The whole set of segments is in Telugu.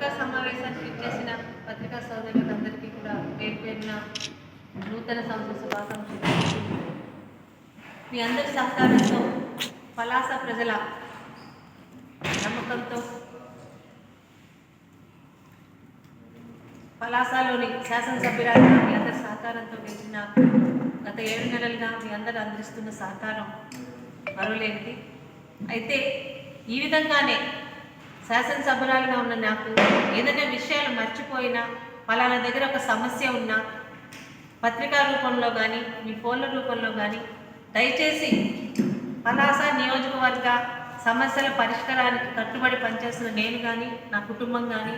పత్రికా సమావేశానికి ఇచ్చేసిన పత్రికా సోదరులందరికీ కూడా పేరు పేరిన నూతన సంవత్సర శుభాకాంక్షలు. మీ అందరి సహకారంతో పలాస ప్రజల నమ్మకంతో పలాసలోని శాసనసభ్యురాలు మీ అందరి సహకారంతో గెలిచిన గత ఏడు నెలలుగా మీ అందరు అందిస్తున్న సహకారం మరవలేనిది అయితే ఈ విధంగానే శాసనసభ్యురాలుగా ఉన్న నాకు ఏదైనా విషయాలు మర్చిపోయినా పలానా దగ్గర ఒక సమస్య ఉన్నా పత్రికా రూపంలో కానీ మీ ఫోన్ల రూపంలో కానీ దయచేసి పలాస నియోజకవర్గ సమస్యల పరిష్కారానికి కట్టుబడి పనిచేస్తున్న నేను కానీ నా కుటుంబం కానీ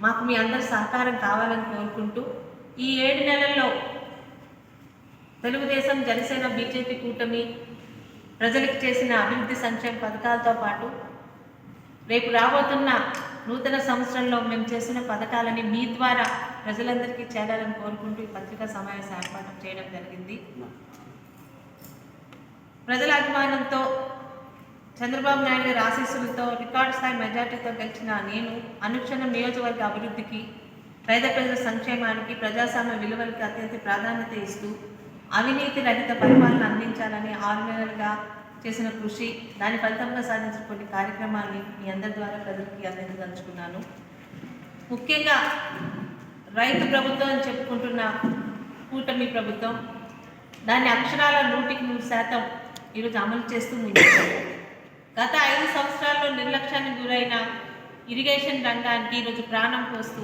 మాకు మీ అందరి సహకారం కావాలని కోరుకుంటూ ఈ ఏడు నెలల్లో తెలుగుదేశం జనసేన బీజేపీ కూటమి ప్రజలకు చేసిన అభివృద్ధి సంక్షేమ పథకాలతో పాటు రేపు రాబోతున్న నూతన సంవత్సరంలో మేము చేసిన పథకాలని మీ ద్వారా ప్రజలందరికీ చేరాలని కోరుకుంటూ ఈ పత్రికా సమావేశం ఏర్పాటు చేయడం జరిగింది. ప్రజల అభిమానంతో చంద్రబాబు నాయుడు గారి ఆశీస్సులతో రికార్డు స్థాయి మెజార్టీతో గెలిచిన నేను అనుక్షణం నియోజకవర్గ అభివృద్ధికి పేద ప్రజల సంక్షేమానికి ప్రజాస్వామ్య విలువలకి అత్యంత ప్రాధాన్యత ఇస్తూ అవినీతి రహిత పరిపాలన అందించాలని ఆరు నెలలుగా చేసిన కృషి దాని ఫలితంగా సాధించిన కొన్ని కార్యక్రమాన్ని మీ అందరి ద్వారా ప్రజలకి అందించదలుచుకున్నాను. ముఖ్యంగా రైతు ప్రభుత్వం అని చెప్పుకుంటున్న కూటమి ప్రభుత్వం దాన్ని అక్షరాల నూటికి నూరు శాతం ఈరోజు అమలు చేస్తూ గత ఐదు సంవత్సరాల్లో నిర్లక్ష్యానికి గురైన ఇరిగేషన్ రంగానికి ఈరోజు ప్రాణం పోస్తూ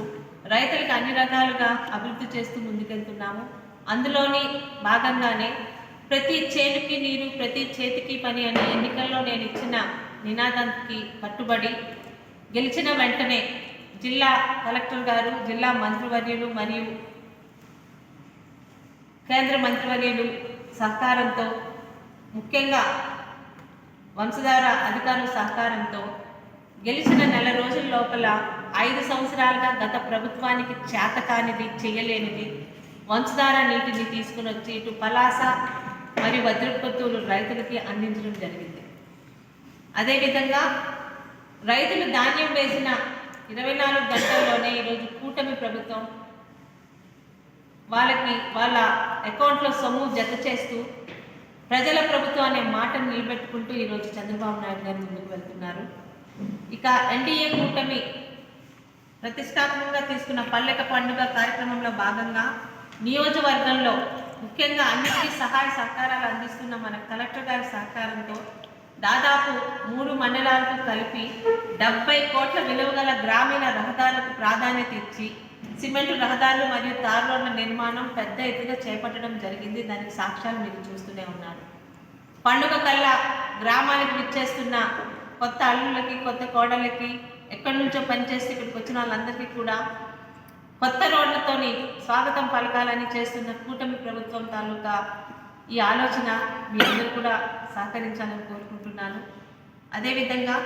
రైతులకు అన్ని రకాలుగా అభివృద్ధి చేస్తూ ముందుకెళ్తున్నాము. అందులోని భాగంగానే ప్రతి చేనుకి నీరు ప్రతి చేతికి పని అనే ఎన్నికల్లో నేను ఇచ్చిన నినాదానికి కట్టుబడి గెలిచిన వెంటనే జిల్లా కలెక్టర్ గారు జిల్లా మంత్రివర్యులు మరియు కేంద్ర మంత్రివర్యులు సహకారంతో ముఖ్యంగా వంశధార అధికారుల సహకారంతో గెలిచిన నెల రోజుల లోపల ఐదు సంవత్సరాలుగా గత ప్రభుత్వానికి చేతకానిది చేయలేనిది వంశధార నీటిని తీసుకుని వచ్చి ఇటు పలాస మరియు వజ్రపత్తులు రైతులకి అందించడం జరిగింది. అదేవిధంగా రైతులు ధాన్యం వేసిన ఇరవై నాలుగు గంటల్లోనే ఈరోజు కూటమి ప్రభుత్వం వాళ్ళకి వాళ్ళ అకౌంట్లో సొమ్ము జత చేస్తూ ప్రజల ప్రభుత్వం అనే మాటను నిలబెట్టుకుంటూ ఈరోజు చంద్రబాబు నాయుడు గారు ముందుకు వెళ్తున్నారు. ఇక ఎన్డీఏ కూటమి ప్రతిష్టాత్మకంగా తీసుకున్న పల్లెక పండుగ కార్యక్రమంలో భాగంగా నియోజకవర్గంలో ముఖ్యంగా అన్నిటికీ సహాయ సహకారాలు అందిస్తున్న మన కలెక్టర్ గారి సహకారంతో దాదాపు మూడు మండలాలకు కలిపి డెబ్బై కోట్ల విలువ గల గ్రామీణ రహదారులకు ప్రాధాన్యత ఇచ్చి సిమెంటు రహదారులు మరియు తార్ రోడ్ల నిర్మాణం పెద్ద ఎత్తుగా చేపట్టడం జరిగింది. దానికి సాక్ష్యాలు మీరు చూస్తూనే ఉన్నారు. పండుగ కల్లా గ్రామాలకు విచ్చేస్తున్న కొత్త అల్లులకి కొత్త కోడళ్ళకి ఎక్కడి నుంచో పనిచేస్తే ఇక్కడికి వచ్చిన వాళ్ళందరికీ కూడా కొత్త రోడ్లతోని స్వాగతం పలకాలని చేస్తున్న కూటమి ప్రభుత్వం తాలూకా ఈ ఆలోచన మీ అందరూ కూడా సహకరించాలని కోరుకుంటున్నాను. అదేవిధంగా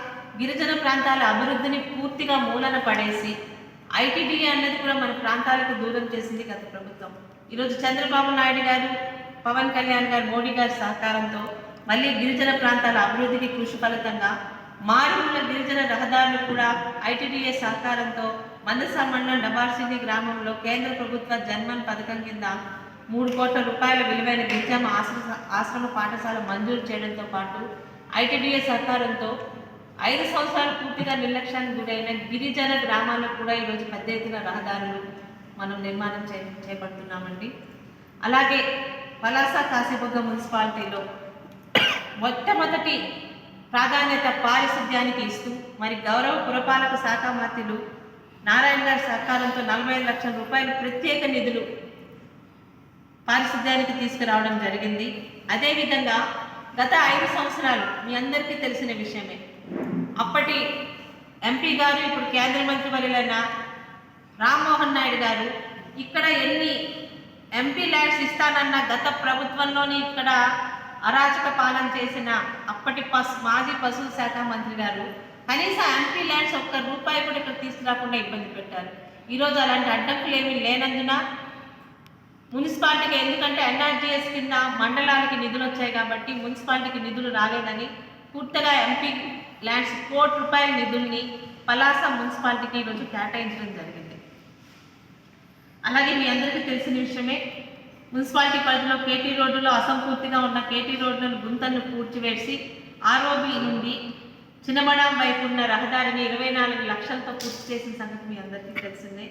గిరిజన ప్రాంతాల అభివృద్ధిని పూర్తిగా మూలన పడేసి ఐటీడీఏ అన్నది కూడా మన ప్రాంతాలకు దూరం చేసింది గత ప్రభుత్వం. ఈరోజు చంద్రబాబు నాయుడు గారు పవన్ కళ్యాణ్ గారు మోడీ గారి సహకారంతో మళ్ళీ గిరిజన ప్రాంతాల అభివృద్ధికి కృషి ఫలితంగా మారుమూల గిరిజన రహదారులు కూడా ఐటీడీఏ సహకారంతో మందస మండలం డబార్సింది గ్రామంలో కేంద్ర ప్రభుత్వ జన్మన్ పథకం కింద మూడు కోట్ల రూపాయల విలువైన గిరిజన ఆశ్రమ ఆశ్రమ పాఠశాల మంజూరు చేయడంతో పాటు ఐటీడీఏ సహకారంతో ఐదు సంవత్సరాలు పూర్తిగా నిర్లక్ష్యానికి గురైన గిరిజన గ్రామాలకు కూడా ఈరోజు పెద్ద ఎత్తున రహదారులు మనం నిర్మాణం చే చేపడుతున్నామండి. అలాగే పలాస కాశీబుగ్గ మున్సిపాలిటీలో మొట్టమొదటి ప్రాధాన్యత పారిశుద్ధ్యానికి ఇస్తూ మరి గౌరవ పురపాలక శాఖ మంత్రులు నారాయణ గారి సహకారంతో నలభై ఐదు లక్షల రూపాయలు ప్రత్యేక నిధులు పారిశుద్ధ్యానికి తీసుకురావడం జరిగింది. అదేవిధంగా గత ఐదు సంవత్సరాలు మీ అందరికీ తెలిసిన విషయమే. అప్పటి ఎంపీ గారు ఇప్పుడు కేంద్ర మంత్రి వర్యులైన రామ్మోహన్ నాయుడు గారు ఇక్కడ ఎన్ని ఎంపీ ల్యాండ్స్ ఇస్తానన్న గత ప్రభుత్వంలోని ఇక్కడ అరాచక పాలన చేసిన అప్పటి పశు మాజీ పశువుల శాఖ మంత్రి గారు కనీసం ఎంపీ ల్యాండ్స్ ఒక్క రూపాయి కూడా ఇక్కడ తీసుకురాకుండా ఇబ్బంది పెట్టారు. ఈరోజు అలాంటి అడ్డంకులు ఏమీ లేనందున మున్సిపాలిటీకి ఎందుకంటే ఎన్ఆర్జీఎస్ కింద మండలాలకి నిధులు వచ్చాయి కాబట్టి మున్సిపాలిటీకి నిధులు రాలేదని పూర్తిగా ఎంపీ ల్యాండ్స్ కోటి రూపాయల నిధుల్ని పలాస మున్సిపాలిటీకి ఈరోజు కేటాయించడం జరిగింది. అలాగే మీ అందరికీ తెలిసిన విషయమే మున్సిపాలిటీ పరిధిలో కేటీ రోడ్డులో అసంపూర్తిగా ఉన్న కేటీ రోడ్డును గుంతను పూడ్చివేసి ఆర్ఓబి నుండి చిన్నమడం వైపు ఉన్న రహదారిని ఇరవై నాలుగు లక్షలతో పూర్తి చేసిన సంగతి మీ అందరికీ తెలిసిందే.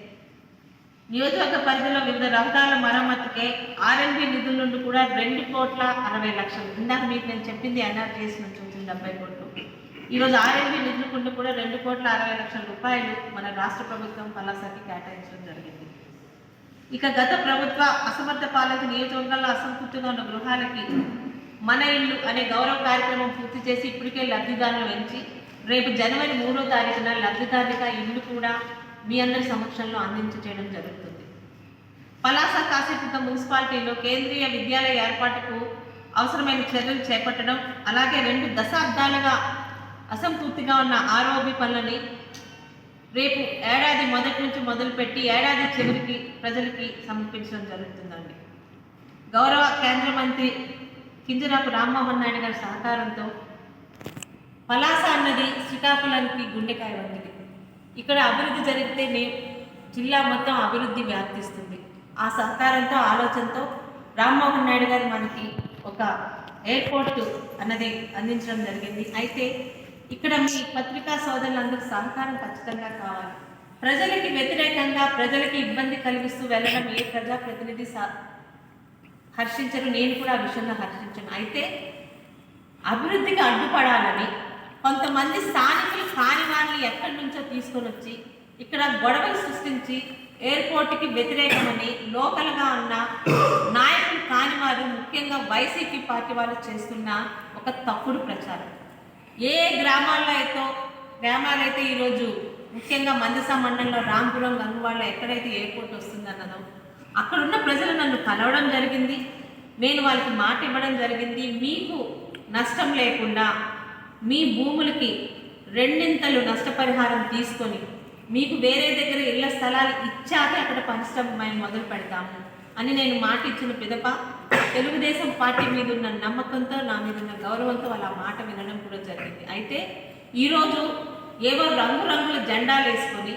నియోజకవర్గ పరిధిలో వివిధ రహదారుల మరమ్మతుకే ఆర్ఎన్బి నిధుల నుండి కూడా రెండు కోట్ల అరవై లక్షలు. ఇందాక మీకు నేను చెప్పింది ఎన్ఆర్టీఎస్ నుంచి వచ్చింది డెబ్బై కోట్లు. ఈరోజు ఆర్ఎన్బి నిధుల నుండి కూడా రెండు కోట్ల అరవై లక్షల రూపాయలు మన రాష్ట్ర ప్రభుత్వం పలాసకి కేటాయించడం జరిగింది. ఇక గత ప్రభుత్వ అసమర్థ పాలక నియోజకవర్గాల్లో అసంతృప్తిగా ఉన్న గృహాలకి మన ఇల్లు అనే గౌరవ కార్యక్రమం పూర్తి చేసి ఇప్పటికే లబ్ధిదారులు పెంచి రేపు జనవరి మూడో తారీఖున లబ్ధిదారుగా ఇల్లు కూడా మీ అందరి సమక్షంలో అందించ చేయడం జరుగుతుంది. పలాస కాశీపుత మున్సిపాలిటీలో కేంద్రీయ విద్యాలయ ఏర్పాటుకు అవసరమైన చర్యలు చేపట్టడం అలాగే రెండు దశాబ్దాలుగా అసంపూర్తిగా ఉన్న ఆరోగ్య పనులని రేపు ఏడాది మొదటి నుంచి మొదలుపెట్టి ఏడాది చివరికి ప్రజలకి సమర్పించడం జరుగుతుందండి. గౌరవ కేంద్ర మంత్రి కింజరాపు రామ్మోహన్ నాయుడు గారి సహకారంతో పలాస అన్నది శ్రీకాకుళానికి గుండెకాయ వంటిది. ఇక్కడ అభివృద్ధి జరిగితేనే జిల్లా మొత్తం అభివృద్ధి వ్యాప్తిస్తుంది. ఆ సహకారంతో ఆలోచనతో రామ్మోహన్ నాయుడు గారు మనకి ఒక ఎయిర్పోర్ట్ అన్నది అందించడం జరిగింది. అయితే ఇక్కడ మీ పత్రికా సోదరులందరూ సహకారం ఖచ్చితంగా కావాలి. ప్రజలకి వ్యతిరేకంగా ప్రజలకి ఇబ్బంది కలిగిస్తూ వెళ్ళడం ఏ ప్రజాప్రతినిధి సా హర్షించరు నేను కూడా ఆ విషయంలో హర్షించను. అయితే అభివృద్ధికి అడ్డుపడాలని కొంతమంది స్థానికులు కాని వారిని ఎక్కడి నుంచో తీసుకొని వచ్చి ఇక్కడ గొడవలు సృష్టించి ఎయిర్పోర్ట్కి వ్యతిరేకమని లోకల్గా ఉన్న నాయకులు కాని వారు ముఖ్యంగా వైసీపీ పార్టీ వాళ్ళు చేస్తున్న ఒక తప్పుడు ప్రచారం. ఏ గ్రామాల్లో అయితే గ్రామాలైతే ఈరోజు ముఖ్యంగా మందసా మండలంలో రాంపురం గంగువాళ్ళ ఎక్కడైతే ఎయిర్పోర్ట్ వస్తుందన్నదో అక్కడున్న ప్రజలు నన్ను కలవడం జరిగింది. నేను వాళ్ళకి మాట ఇవ్వడం జరిగింది. మీకు నష్టం లేకుండా మీ భూములకి రెండింతలు నష్టపరిహారం తీసుకొని మీకు వేరే దగ్గర ఇళ్ళ స్థలాలు ఇచ్చాకే అక్కడ పరిశ్రమ మేము మొదలు పెడతాము అని నేను మాట ఇచ్చిన పిదప తెలుగుదేశం పార్టీ మీద ఉన్న నమ్మకంతో నా మీద ఉన్న గౌరవంతో వాళ్ళ మాట వినడం కూడా జరిగింది. అయితే ఈరోజు ఏవో రంగురంగుల జెండాలు వేసుకొని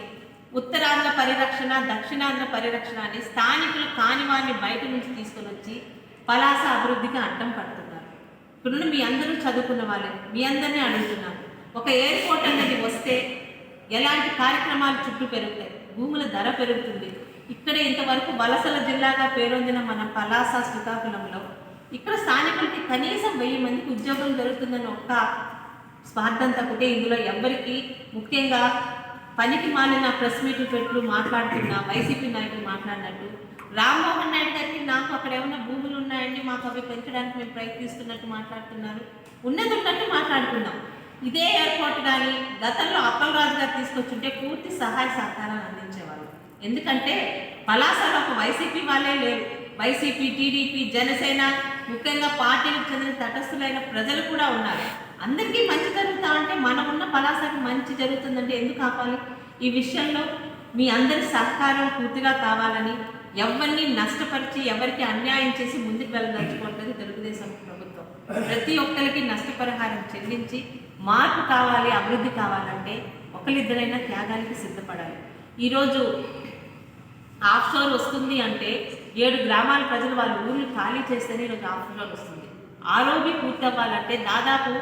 ఉత్తరాంధ్ర పరిరక్షణ దక్షిణాంధ్ర పరిరక్షణ అని స్థానికులు కాని వారిని బయట నుంచి తీసుకొని వచ్చి పలాస అభివృద్ధికి అడ్డం పడుతున్నారు. ఇప్పుడు మీ అందరూ చదువుకున్న వాళ్ళే మీ అందరినీ అడుగుతున్నాను. ఒక ఎయిర్పోర్ట్ అనేది వస్తే ఎలాంటి కార్యక్రమాలు చుట్టూ పెరుగుతాయి భూముల ధర పెరుగుతుంది. ఇక్కడ ఇంతవరకు వలసల జిల్లాగా పేరొందిన మన పలాస శ్రీకాకుళంలో ఇక్కడ స్థానికులకి కనీసం వెయ్యి మందికి ఉద్యోగం దొరుకుతుందని ఒక్క స్వార్థం తప్పితే ఇందులో ఎవ్వరికీ ముఖ్యంగా పనికి మాలిన ప్రెస్ మీట్లు పెట్టు మాట్లాడుతున్నా వైసీపీ నాయకులు మాట్లాడినట్టు రామ్మోహన్ నాయుడు గారికి నాకు అక్కడ ఏమైనా భూములు ఉన్నాయండి మాకు అవి పెంచడానికి మేము ప్రయత్నిస్తున్నట్టు మాట్లాడుతున్నారు. ఉన్నది ఉన్నట్టు మాట్లాడుతున్నాం ఇదే ఎయిర్పోర్ట్ కానీ గతంలో అప్పలరాజు గారు తీసుకొచ్చుంటే పూర్తి సహాయ సహకారాలు అందించేవారు. ఎందుకంటే పలాసలో ఒక వైసీపీ వాళ్ళే లేరు. వైసీపీ టీడీపీ జనసేన ముఖ్యంగా పార్టీలకు చెందిన తటస్థులైన ప్రజలు కూడా ఉన్నారు. అందరికీ మంచి జరుగుతా అంటే మనం ఉన్న పలాసకి మంచి జరుగుతుందంటే ఎందుకు ఆపాలి? ఈ విషయంలో మీ అందరి సహకారం పూర్తిగా కావాలని ఎవరిని నష్టపరిచి ఎవరికి అన్యాయం చేసి ముందుకు వెళ్ళదలుచుకుంటుంది తెలుగుదేశం ప్రభుత్వం. ప్రతి ఒక్కరికి నష్టపరిహారం చెల్లించి మార్పు కావాలి అభివృద్ధి కావాలంటే ఒకరిద్దరైనా త్యాగానికి సిద్ధపడాలి. ఈరోజు ఆఫ్ షోర్ వస్తుంది అంటే ఏడు గ్రామాల ప్రజలు వాళ్ళ ఊళ్ళు ఖాళీ చేస్తేనే ఈరోజు ఆఫ్ షోర్ వస్తుంది. ఆరోగ్య పూర్తి అవ్వాలంటే దాదాపు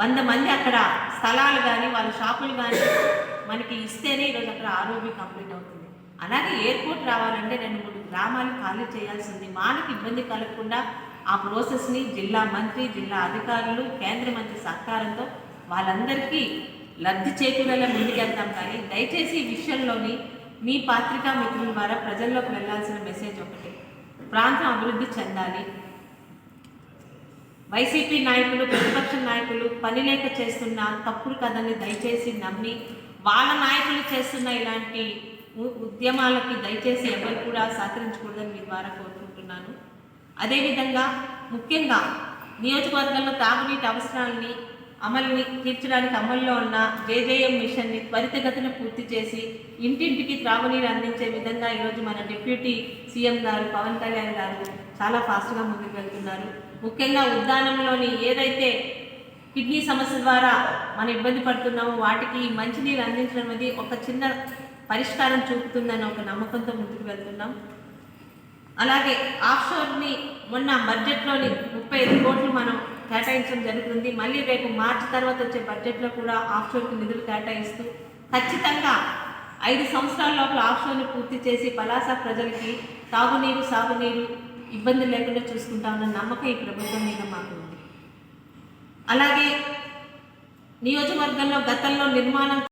వంద మంది అక్కడ స్థలాలు కానీ వాళ్ళ షాపులు కానీ మనకి ఇస్తేనే ఈరోజు అక్కడ ఆరోగ్యం కంప్లీట్ అవుతుంది. అలాగే ఎయిర్పోర్ట్ రావాలంటే రెండు మూడు గ్రామాలు ఖాళీ చేయాల్సింది. మానకి ఇబ్బంది కలగకుండా ఆ ప్రాసెస్ని జిల్లా మంత్రి జిల్లా అధికారులు కేంద్ర మంత్రి సహకారంతో వాళ్ళందరికీ లబ్ధి చేకూరేలా ముందుకెళ్తాం కానీ దయచేసి ఈ విషయంలోని మీ పాత్రికా మిత్రుల ద్వారా ప్రజల్లోకి వెళ్ళాల్సిన మెసేజ్ ఒకటి. ప్రాంతం అభివృద్ధి చెందాలి. వైసీపీ నాయకులు ప్రతిపక్ష నాయకులు పని లేక చేస్తున్న తప్పుడు కథని దయచేసి నమ్మి వాళ్ళ నాయకులు చేస్తున్న ఇలాంటి ఉ- ఉద్యమాలకి దయచేసి ఎవరు కూడా సహకరించకూడదని మీ ద్వారా కోరుకుంటున్నాను. అదేవిధంగా ముఖ్యంగా నియోజకవర్గంలో తాగునీటి అవసరాలని అమలుని తీర్చడానికి అమల్లో ఉన్న జేజేఎం మిషన్ని త్వరితగతిన పూర్తి చేసి ఇంటింటికి త్రాగునీరు అందించే విధంగా ఈరోజు మన డిప్యూటీ సీఎం గారు పవన్ కళ్యాణ్ గారు చాలా ఫాస్ట్గా ముందుకు వెళ్తున్నారు. ముఖ్యంగా ఉద్యానంలోని ఏదైతే కిడ్నీ సమస్య ద్వారా మనం ఇబ్బంది పడుతున్నామో వాటికి మంచినీరు అందించడం అనేది ఒక చిన్న పరిష్కారం చూపుతుందని ఒక నమ్మకంతో ముందుకు వెళ్తున్నాం. అలాగే ఆఫ్షోర్ని మొన్న బడ్జెట్లోని ముప్పై ఐదు కోట్లు మనం కేటాయించడం జరుగుతుంది. మళ్ళీ రేపు మార్చి తర్వాత వచ్చే బడ్జెట్లో కూడా ఆఫ్షోర్కి నిధులు కేటాయిస్తూ ఖచ్చితంగా ఐదు సంవత్సరాల లోపల ఆఫ్షోర్ని పూర్తి చేసి పలాస ప్రజలకి తాగునీరు సాగునీరు ఇబ్బంది లేకుండా చూసుకుంటామన్న నమ్మకం ఈ ప్రభుత్వం మీద మాకు ఉంది. అలాగే నియోజకవర్గంలో గతంలో నిర్మాణం